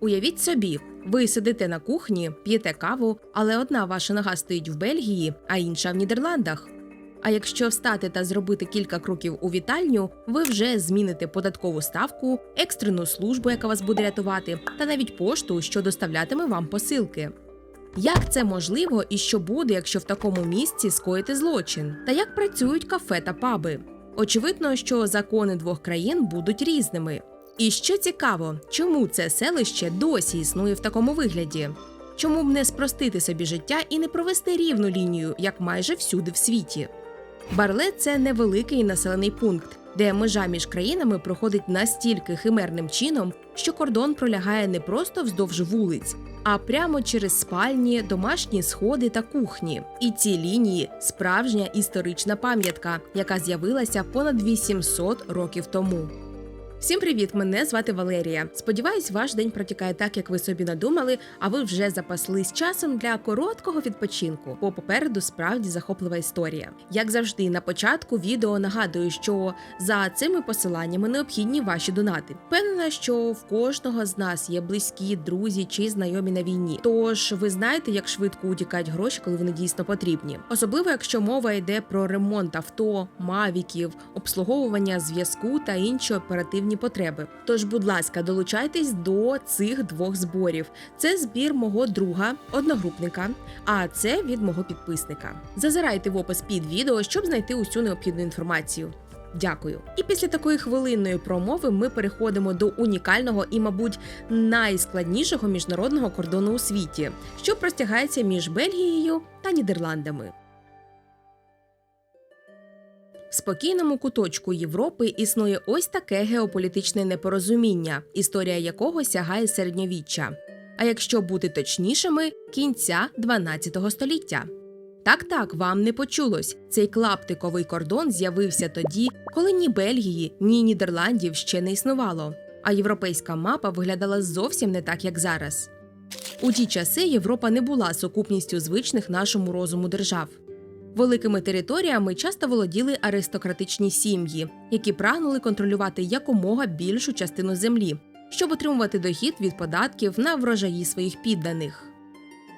Уявіть собі, ви сидите на кухні, п'єте каву, але одна ваша нога стоїть в Бельгії, а інша в Нідерландах. А якщо встати та зробити кілька кроків у вітальню, ви вже зміните податкову ставку, екстрену службу, яка вас буде рятувати, та навіть пошту, що доставлятиме вам посилки. Як це можливо і що буде, якщо в такому місці скоїти злочин? Та як працюють кафе та паби? Очевидно, що закони двох країн будуть різними. І що цікаво, чому це селище досі існує в такому вигляді? Чому б не спростити собі життя і не провести рівну лінію, як майже всюди в світі? Барле це невеликий населений пункт, де межа між країнами проходить настільки химерним чином, що кордон пролягає не просто вздовж вулиць, а прямо через спальні, домашні сходи та кухні. І ці лінії справжня історична пам'ятка, яка з'явилася понад 800 років тому. Всім привіт! Мене звати Валерія. Сподіваюсь, ваш день протікає так, як ви собі надумали, а ви вже запаслись часом для короткого відпочинку. Бо попереду справді захоплива історія. Як завжди, на початку відео нагадую, що за цими посиланнями необхідні ваші донати. Впевнена, що в кожного з нас є близькі, друзі чи знайомі на війні. Тож ви знаєте, як швидко утікають гроші, коли вони дійсно потрібні. Особливо, якщо мова йде про ремонт авто, мавіків, обслуговування зв'язку та інші оперативні потреби. Тож, будь ласка, долучайтесь до цих двох зборів. Це збір мого друга, одногрупника, а це від мого підписника. Зазирайте в опис під відео, щоб знайти усю необхідну інформацію. Дякую. І після такої хвилинної промови ми переходимо до унікального і, мабуть, найскладнішого міжнародного кордону у світі, що простягається між Бельгією та Нідерландами. В спокійному куточку Європи існує ось таке геополітичне непорозуміння, історія якого сягає середньовіччя. А якщо бути точнішими, кінця 12 століття. Так, так, вам не почулось. Цей клаптиковий кордон з'явився тоді, коли ні Бельгії, ні Нідерландів ще не існувало. А європейська мапа виглядала зовсім не так, як зараз. У ті часи Європа не була сукупністю звичних нашому розуму держав. Великими територіями часто володіли аристократичні сім'ї, які прагнули контролювати якомога більшу частину землі, щоб отримувати дохід від податків на врожаї своїх підданих.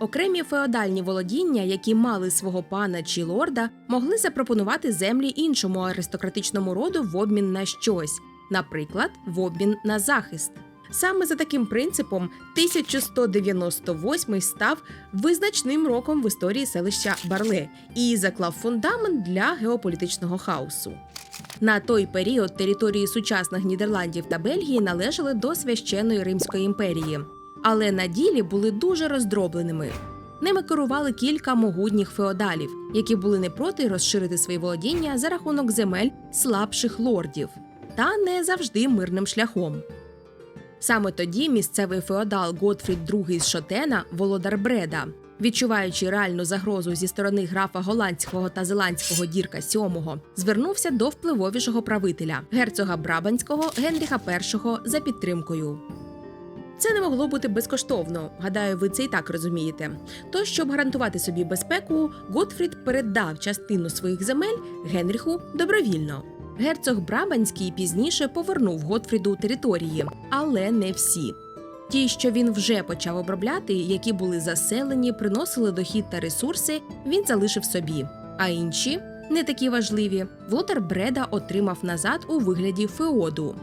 Окремі феодальні володіння, які мали свого пана чи лорда, могли запропонувати землі іншому аристократичному роду в обмін на щось, наприклад, в обмін на захист. Саме за таким принципом 1198 став визначним роком в історії селища Барле і заклав фундамент для геополітичного хаосу. На той період території сучасних Нідерландів та Бельгії належали до священної Римської імперії, але на ділі були дуже роздробленими. Ними керували кілька могутніх феодалів, які були не проти розширити свої володіння за рахунок земель слабших лордів, та не завжди мирним шляхом. Саме тоді місцевий феодал Готфрід II з Шотена, володар Бреда, відчуваючи реальну загрозу зі сторони графа голландського та зеландського Дірка VII, звернувся до впливовішого правителя герцога Брабанського Генріха І за підтримкою. Це не могло бути безкоштовно. Гадаю, ви це і так розумієте. То, щоб гарантувати собі безпеку, Готфрід передав частину своїх земель Генріху добровільно. Герцог Брабанський пізніше повернув Готфріду території, але не всі. Ті, що він вже почав обробляти, які були заселені, приносили дохід та ресурси, він залишив собі. А інші, не такі важливі, Володар Бреда отримав назад у вигляді феоду.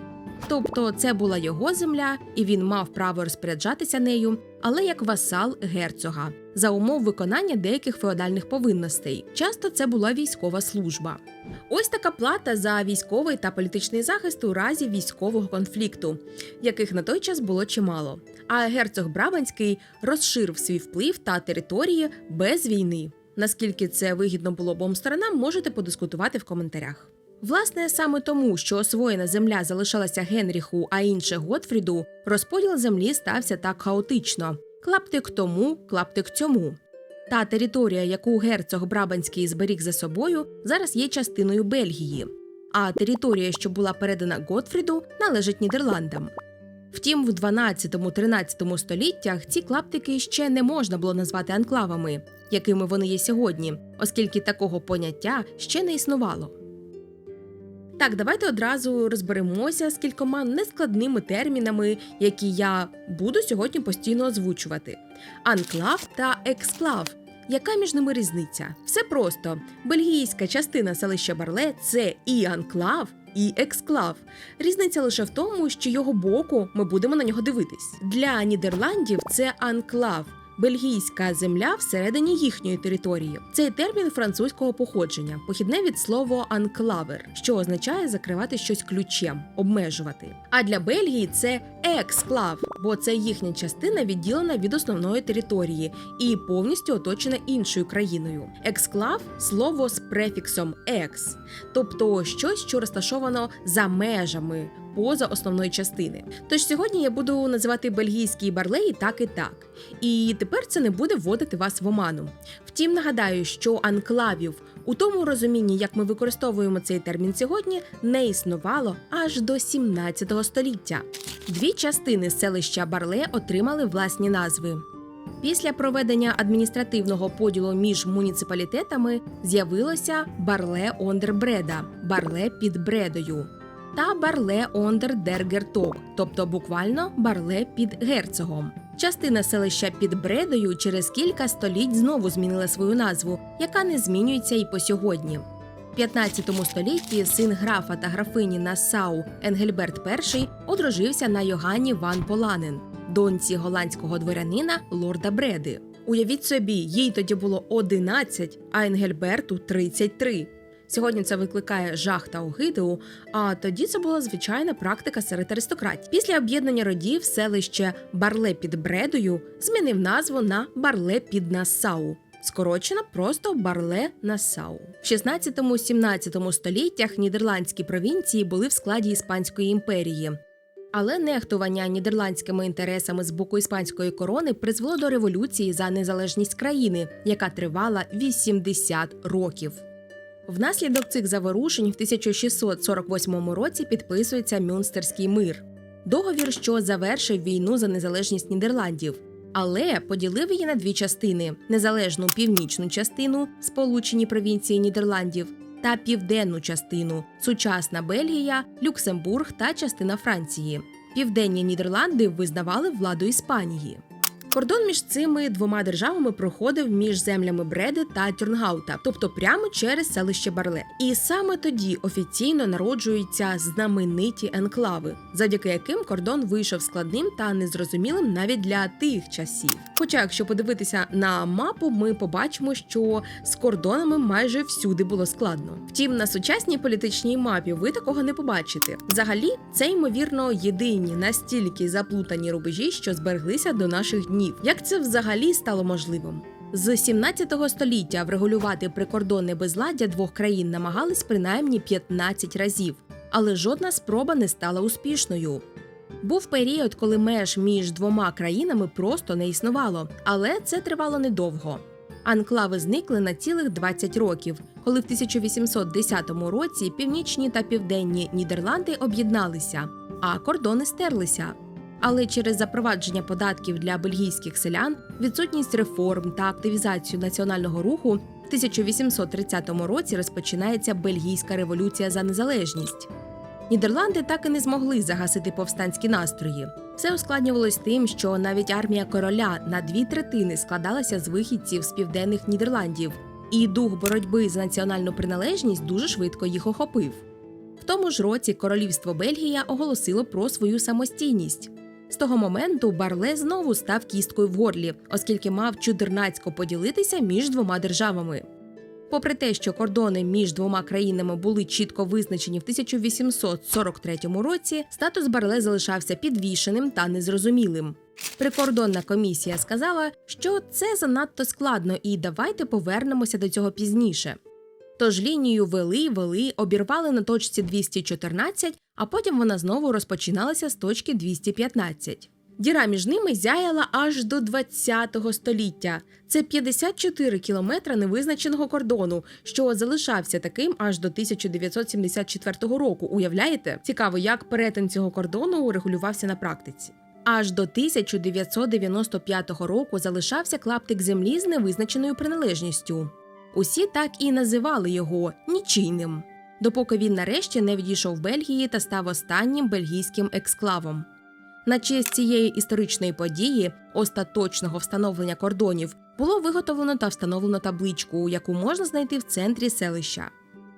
Тобто це була його земля, і він мав право розпоряджатися нею, але як васал герцога за умов виконання деяких феодальних повинностей. Часто це була військова служба. Ось така плата за військовий та політичний захист у разі військового конфлікту, яких на той час було чимало. А герцог Брабанський розширив свій вплив та території без війни. Наскільки це вигідно було обом сторонам, можете подискутувати в коментарях. Власне, саме тому, що освоєна земля залишалася Генріху, а інше Готфріду, розподіл землі стався так хаотично: клаптик тому, клаптик цьому. Та територія, яку герцог Брабанський зберіг за собою, зараз є частиною Бельгії. А територія, що була передана Готфріду, належить Нідерландам. Втім, в 12-13 століттях ці клаптики ще не можна було назвати анклавами, якими вони є сьогодні, оскільки такого поняття ще не існувало. Так, давайте одразу розберемося з кількома нескладними термінами, які я буду сьогодні постійно озвучувати: анклав та ексклав. Яка між ними різниця? Все просто. Бельгійська частина селища Барле це і анклав, і ексклав. Різниця лише в тому, що його боку ми будемо на нього дивитись. Для Нідерландів це анклав. Бельгійська земля всередині їхньої території. Цей термін французького походження, похідне від слова анклавер, що означає закривати щось ключем, обмежувати. А для Бельгії це ексклав, бо це їхня частина відділена від основної території і повністю оточена іншою країною. Ексклав слово з префіксом екс, тобто щось, що розташовано за межами. Поза основної частини. Тож сьогодні я буду називати бельгійські барлеї так і так. І тепер це не буде вводити вас в оману. Втім, нагадаю, що анклавів у тому розумінні, як ми використовуємо цей термін сьогодні, не існувало аж до 17 століття. Дві частини селища Барле отримали власні назви. Після проведення адміністративного поділу між муніципалітетами з'явилося Барле Ондербреда, Барле під Бредою та Барле Ондер дер тобто буквально Барле під герцогом. Частина селища під Бредою через кілька століть знову змінила свою назву, яка не змінюється і по сьогодні. В 15 столітті син графа та графині Нассау Енгельберт І одружився на Йоганні Ван Поланен, доньці голландського дворянина лорда Бреди. Уявіть собі, їй тоді було 11, а Енгельберту 33. Сьогодні це викликає жах та огиду, а тоді це була звичайна практика серед аристократів. Після об'єднання родів селище Барле під Бредою змінив назву на Барле під Нассау. Скорочено просто Барле Нассау. В 16-17 століттях нідерландські провінції були в складі Іспанської імперії. Але нехтування нідерландськими інтересами з боку іспанської корони призвело до революції за незалежність країни, яка тривала 80 років. Внаслідок цих заворушень в 1648 році підписується Мюнстерський мир, договір, що завершив війну за незалежність Нідерландів, але поділив її на дві частини: незалежну північну частину, сполучені провінції Нідерландів, та південну частину сучасна Бельгія, Люксембург та частина Франції. Південні Нідерланди визнавали владу Іспанії. Кордон між цими двома державами проходив між землями Бреди та Тюрнгаута, тобто прямо через селище Барле. І саме тоді офіційно народжуються знамениті енклави, завдяки яким кордон вийшов складним та незрозумілим навіть для тих часів. Хоча, якщо подивитися на мапу, ми побачимо, що з кордонами майже всюди було складно. Втім, на сучасній політичній мапі ви такого не побачите. Взагалі, це ймовірно єдині настільки заплутані рубежі, що збереглися до наших днів. Як це взагалі стало можливим? З 17 століття врегулювати прикордонне безладдя двох країн намагались принаймні 15 разів, але жодна спроба не стала успішною. Був період, коли меж між двома країнами просто не існувало, але це тривало недовго. Анклави зникли на цілих 20 років, коли в 1810 році північні та південні Нідерланди об'єдналися, а кордони стерлися. Але через запровадження податків для бельгійських селян, відсутність реформ та активізацію національного руху в 1830 році розпочинається бельгійська революція за незалежність. Нідерланди так і не змогли загасити повстанські настрої. Все ускладнювалось тим, що навіть армія короля на дві третини складалася з вихідців з південних Нідерландів, і дух боротьби за національну приналежність дуже швидко їх охопив. В тому ж році королівство Бельгія оголосило про свою самостійність. З того моменту Барле знову став кісткою в горлі, оскільки мав чудернацько поділитися між двома державами. Попри те, що кордони між двома країнами були чітко визначені в 1843 році, статус Барле залишався підвішеним та незрозумілим. Прикордонна комісія сказала, що це занадто складно, і давайте повернемося до цього пізніше. Тож лінію вели, вели, обірвали на точці 214, а потім вона знову розпочиналася з точки 215. Діра між ними зяяла аж до 20 століття. Це 54 кілометра невизначеного кордону, що залишався таким аж до 1974 року. Уявляєте? Цікаво, як перетин цього кордону регулювався на практиці. Аж до 1995 року залишався клаптик землі з невизначеною приналежністю. Усі так і називали його нічийним. Допоки він нарешті не відійшов Бельгії та став останнім бельгійським ексклавом. На честь цієї історичної події, остаточного встановлення кордонів, було виготовлено та встановлено табличку, яку можна знайти в центрі селища.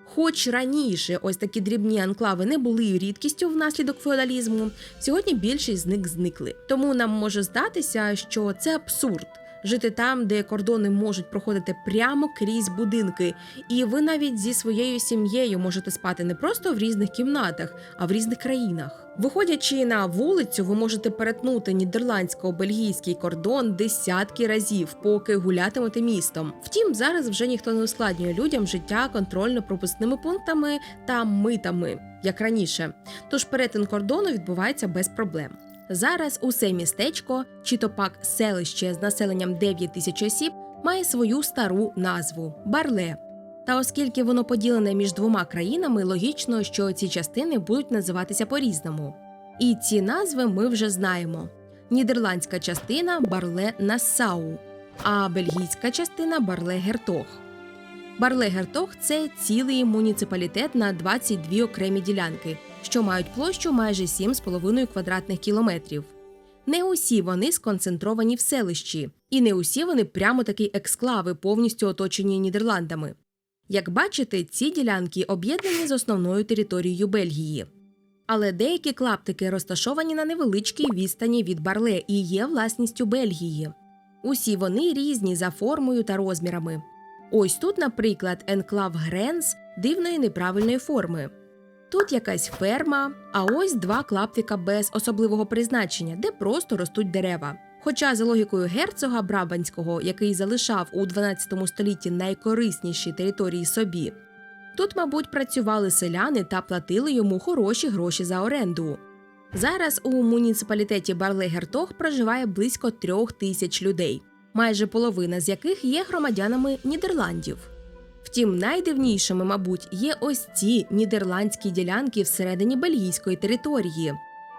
Хоч раніше ось такі дрібні анклави не були рідкістю внаслідок феодалізму, сьогодні більшість з них зникли. Тому нам може здатися, що це абсурд жити там, де кордони можуть проходити прямо крізь будинки, і ви навіть зі своєю сім'єю можете спати не просто в різних кімнатах, а в різних країнах. Виходячи на вулицю, ви можете перетнути нідерландсько-бельгійський кордон десятки разів, поки гулятимете містом. Втім, зараз вже ніхто не ускладнює людям життя контрольно-пропускними пунктами та митами, як раніше. Тож перетин кордону відбувається без проблем. Зараз усе містечко, чи то пак селище з населенням 9 тисяч осіб, має свою стару назву Барле. Та оскільки воно поділене між двома країнами, логічно, що ці частини будуть називатися по-різному. І ці назви ми вже знаємо: нідерландська частина Барле Нассау, а бельгійська частина Барле Гертог. Барле Гертог це цілий муніципалітет на 22 окремі ділянки, що мають площу майже 7,5 квадратних кілометрів. Не усі вони сконцентровані в селищі, і не усі вони прямо такі ексклави, повністю оточені Нідерландами. Як бачите, ці ділянки об'єднані з основною територією Бельгії. Але деякі клаптики розташовані на невеличкій відстані від Барле і є власністю Бельгії. Усі вони різні за формою та розмірами. Ось тут, наприклад, енклав Гренс дивної неправильної форми. Тут якась ферма, а ось два клаптика без особливого призначення, де просто ростуть дерева. Хоча за логікою герцога Брабанського, який залишав у 12 столітті найкорисніші території собі, тут, мабуть, працювали селяни та платили йому хороші гроші за оренду. Зараз у муніципалітеті Барле-Гертог проживає близько трьох тисяч людей, майже половина з яких є громадянами Нідерландів. Втім, найдивнішими, мабуть, є ось ці нідерландські ділянки всередині бельгійської території,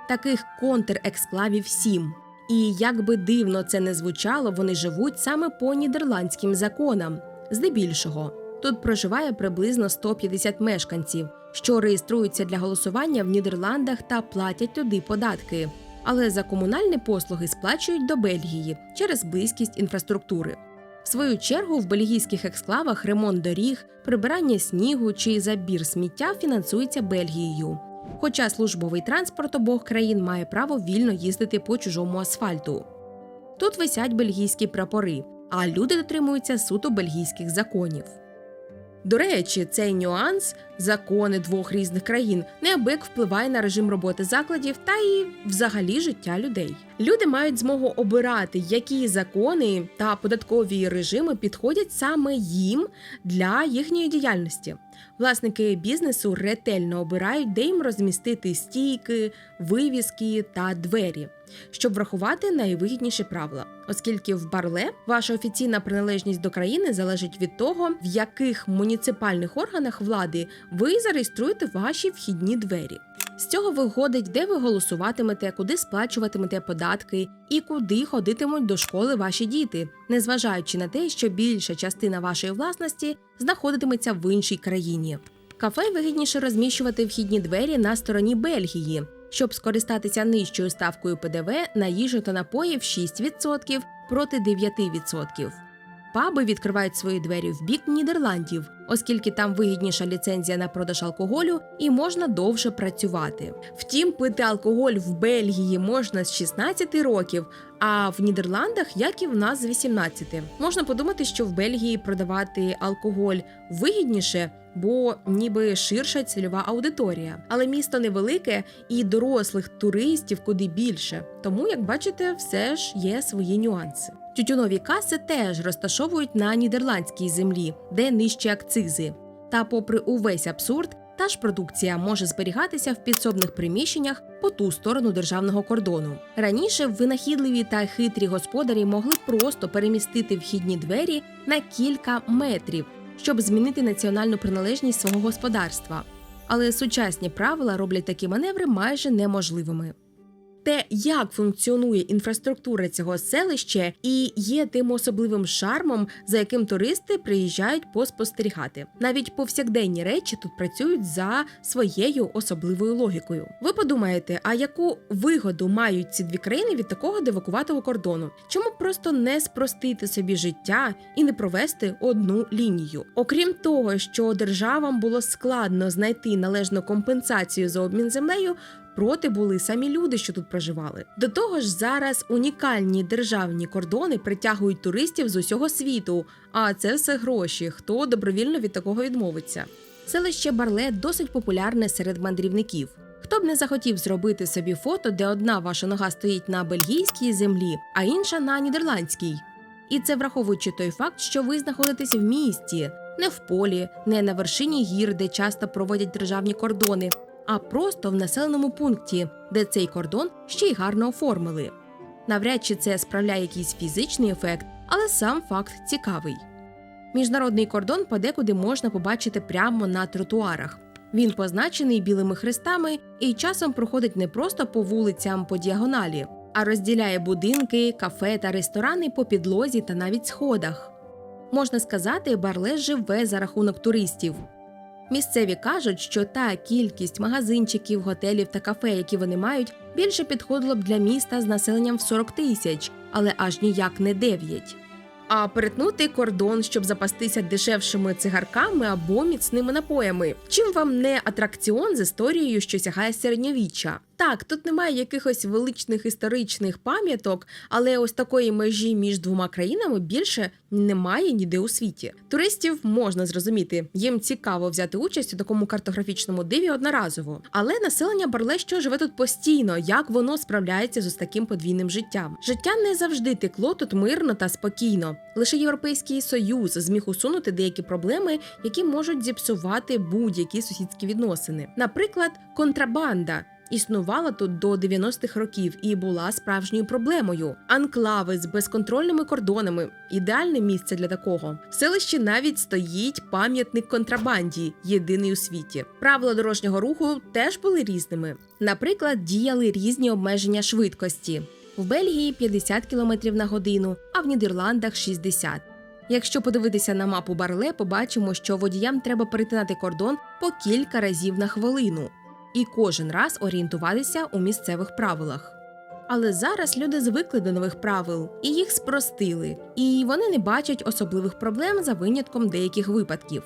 таких контрексклавів сім. І як би дивно це не звучало, вони живуть саме по нідерландським законам. Здебільшого тут проживає приблизно 150 мешканців, що реєструються для голосування в Нідерландах та платять туди податки. Але за комунальні послуги сплачують до Бельгії через близькість інфраструктури. Свою чергу в бельгійських ексклавах ремонт доріг, прибирання снігу чи забір сміття фінансується Бельгією. Хоча службовий транспорт обох країн має право вільно їздити по чужому асфальту. Тут висять бельгійські прапори, а люди дотримуються суто бельгійських законів. До речі, цей нюанс закони двох різних країн неабияк впливає на режим роботи закладів та і взагалі життя людей. Люди мають змогу обирати, які закони та податкові режими підходять саме їм для їхньої діяльності. Власники бізнесу ретельно обирають, де їм розмістити стійки, вивіски та двері, щоб врахувати найвигідніші правила, оскільки в Барле ваша офіційна приналежність до країни залежить від того, в яких муніципальних органах влади ви зареєструєте ваші вхідні двері. З цього виходить, де ви голосуватимете, куди сплачуватимете податки і куди ходитимуть до школи ваші діти, незважаючи на те, що більша частина вашої власності знаходитиметься в іншій країні. Кафе вигідніше розміщувати вхідні двері на стороні Бельгії, щоб скористатися нижчою ставкою ПДВ на їжу та напої в 6% проти 9%. Паби відкривають свої двері в бік Нідерландів, оскільки там вигідніша ліцензія на продаж алкоголю і можна довше працювати. Втім, пити алкоголь в Бельгії можна з 16 років, а в Нідерландах, як і в нас з 18. Можна подумати, що в Бельгії продавати алкоголь вигідніше, бо ніби ширша цільова аудиторія. Але місто невелике і дорослих туристів куди більше. Тому, як бачите, все ж є свої нюанси. Тютюнові каси теж розташовують на нідерландській землі, де нижчі акцизи. Та, попри увесь абсурд, та ж продукція може зберігатися в підсобних приміщеннях по ту сторону державного кордону. Раніше винахідливі та хитрі господарі могли просто перемістити вхідні двері на кілька метрів, щоб змінити національну приналежність свого господарства. Але сучасні правила роблять такі маневри майже неможливими. Те, як функціонує інфраструктура цього селища, і є тим особливим шармом, за яким туристи приїжджають поспостерігати. Навіть повсякденні речі тут працюють за своєю особливою логікою. Ви подумаєте, а яку вигоду мають ці дві країни від такого дивакуватого кордону? Чому просто не спростити собі життя і не провести одну лінію? Окрім того, що державам було складно знайти належну компенсацію за обмін землею. Проти були самі люди, що тут проживали. До того ж, зараз унікальні державні кордони притягують туристів з усього світу, а це все гроші. Хто добровільно від такого відмовиться? Селище Барле досить популярне серед мандрівників. Хто б не захотів зробити собі фото, де одна ваша нога стоїть на бельгійській землі, а інша на нідерландській. І це враховуючи той факт, що ви знаходитесь в місті, не в полі, не на вершині гір, де часто проводять державні кордони, а просто в населеному пункті, де цей кордон ще й гарно оформили. Навряд чи це справляє якийсь фізичний ефект, але сам факт цікавий. Міжнародний кордон подекуди можна побачити прямо на тротуарах. Він позначений білими хрестами і часом проходить не просто по вулицям по діагоналі, а розділяє будинки, кафе та ресторани по підлозі та навіть сходах. Можна сказати, Барле живе за рахунок туристів. Місцеві кажуть, що та кількість магазинчиків, готелів та кафе, які вони мають, більше підходило б для міста з населенням в 40 тисяч, але аж ніяк не 9. А перетнути кордон, щоб запастися дешевшими цигарками або міцними напоями. Чим вам не атракціон з історією, що сягає середньовіччя? Так, тут немає якихось величних історичних пам'яток, але ось такої межі між двома країнами більше немає ніде у світі. Туристів можна зрозуміти, їм цікаво взяти участь у такому картографічному диві одноразово. Але населення Барле, що живе тут постійно, як воно справляється з ось таким подвійним життям. Життя не завжди текло тут мирно та спокійно. Лише європейський союз зміг усунути деякі проблеми, які можуть зіпсувати будь-які сусідські відносини. Наприклад, контрабанда. Існувала тут до 90-х років і була справжньою проблемою. Анклави з безконтрольними кордонами ідеальне місце для такого. В селищі навіть стоїть пам'ятник контрабанді, єдиний у світі. Правила дорожнього руху теж були різними. Наприклад, діяли різні обмеження швидкості. В Бельгії 50 км на годину, а в Нідерландах 60. Якщо подивитися на мапу Барле, побачимо, що водіям треба перетинати кордон по кілька разів на хвилину і кожен раз орієнтуватися у місцевих правилах. Але зараз люди звикли до нових правил і їх спростили, і вони не бачать особливих проблем за винятком деяких випадків.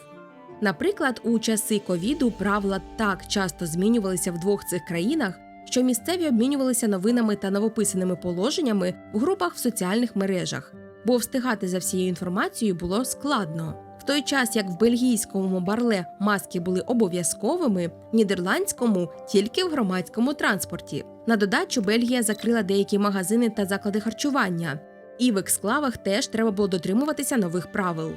Наприклад, у часи ковіду правила так часто змінювалися в двох цих країнах, що місцеві обмінювалися новинами та новописаними положеннями в групах в соціальних мережах, бо встигати за всією інформацією було складно. В той час, як в бельгійському барле маски були обов'язковими, нідерландському тільки в громадському транспорті. На додачу Бельгія закрила деякі магазини та заклади харчування, і в ексклавах теж треба було дотримуватися нових правил.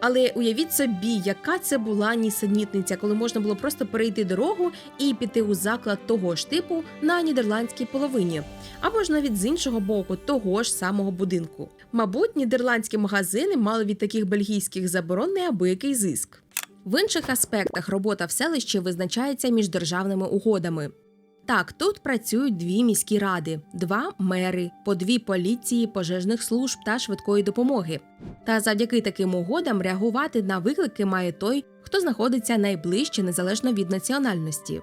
Але уявіть собі, яка це була нісенітниця, коли можна було просто перейти дорогу і піти у заклад того ж типу на нідерландській половині, або ж навіть з іншого боку того ж самого будинку. Мабуть, нідерландські магазини мали від таких бельгійських заборон неабиякий зиск. В інших аспектах робота в селищі визначається міждержавними угодами. Так, тут працюють дві міські ради, два мери, по дві поліції, пожежних служб та швидкої допомоги. Та завдяки таким угодам реагувати на виклики має той, хто знаходиться найближче незалежно від національності.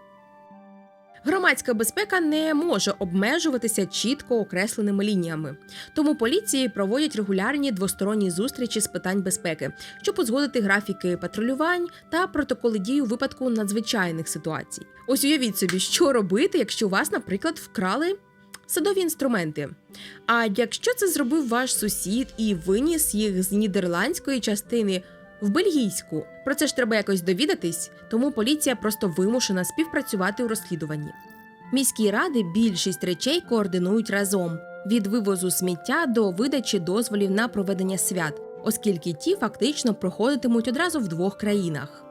Громадська безпека не може обмежуватися чітко окресленими лініями, тому поліції проводять регулярні двосторонні зустрічі з питань безпеки, щоб узгодити графіки патрулювань та протоколи дій у випадку надзвичайних ситуацій. Ось уявіть собі, що робити, якщо вас, наприклад, вкрали садові інструменти. А якщо це зробив ваш сусід і виніс їх з нідерландської частини в бельгійську. Про це ж треба якось довідатись, тому поліція просто вимушена співпрацювати у розслідуванні. Міські ради більшість речей координують разом від вивозу сміття до видачі дозволів на проведення свят, оскільки ті фактично проходитимуть одразу в двох країнах.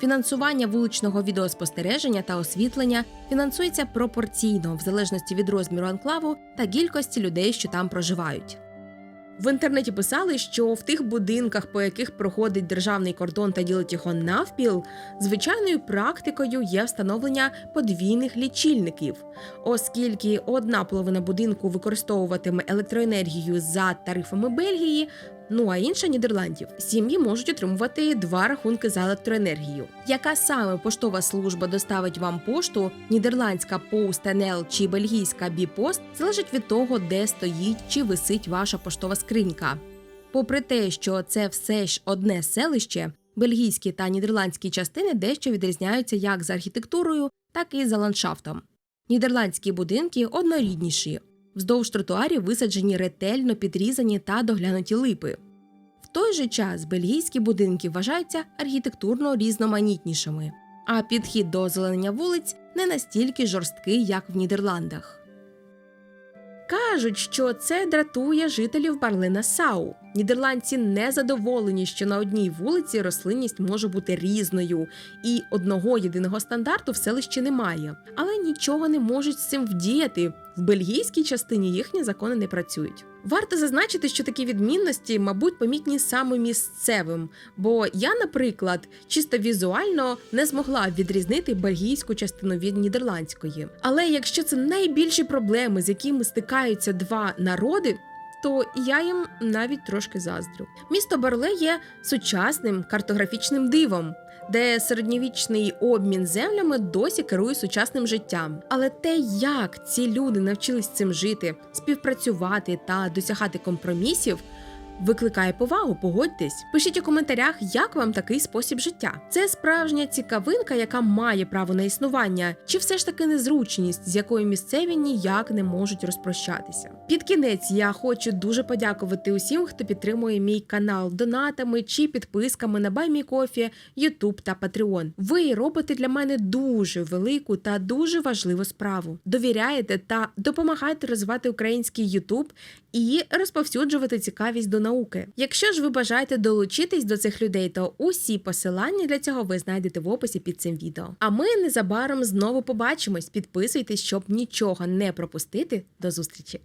Фінансування вуличного відеоспостереження та освітлення фінансується пропорційно в залежності від розміру анклаву та кількості людей, що там проживають. В інтернеті писали, що в тих будинках, по яких проходить державний кордон та ділить його навпіл, звичайною практикою є встановлення подвійних лічильників, оскільки одна половина будинку використовуватиме електроенергію за тарифами Бельгії, ну а інша Нідерландів. Сім'ї можуть отримувати два рахунки за електроенергію. Яка саме поштова служба доставить вам пошту, нідерландська PostNL чи бельгійська Біпост, залежить від того, де стоїть чи висить ваша поштова скринька. Попри те, що це все ж одне селище, бельгійські та нідерландські частини дещо відрізняються як за архітектурою, так і за ландшафтом. Нідерландські будинки однорідніші, вздовж тротуарів висаджені ретельно підрізані та доглянуті липи. В той же час бельгійські будинки вважаються архітектурно різноманітнішими, а підхід до озеленення вулиць не настільки жорсткий, як в Нідерландах. Кажуть, що це дратує жителів Барлина Сау. Нідерландці не задоволені, що на одній вулиці рослинність може бути різною, і одного єдиного стандарту в селищі немає. Але нічого не можуть з цим вдіяти. В бельгійській частині їхні закони не працюють. Варто зазначити, що такі відмінності, мабуть, помітні саме місцевим. Бо я, наприклад, чисто візуально не змогла відрізнити бельгійську частину від нідерландської. Але якщо це найбільші проблеми, з якими стикаються два народи. То я їм навіть трошки заздрю. Місто Барле є сучасним картографічним дивом, де середньовічний обмін землями досі керує сучасним життям. Але те, як ці люди навчились цим жити, співпрацювати та досягати компромісів. Викликає повагу, погодьтесь. Пишіть у коментарях, як вам такий спосіб життя. Це справжня цікавинка, яка має право на існування, чи все ж таки незручність, з якою місцеві ніяк не можуть розпрощатися. Під кінець я хочу дуже подякувати усім, хто підтримує мій канал донатами чи підписками на BuyMeCoffee, YouTube та Patreon. Ви робите для мене дуже велику та дуже важливу справу. Довіряєте та допомагаєте розвивати український YouTube і розповсюджувати цікавість до науки. Якщо ж ви бажаєте долучитись до цих людей, то усі посилання для цього ви знайдете в описі під цим відео. А ми незабаром знову побачимось. Підписуйтесь, щоб нічого не пропустити. До зустрічі!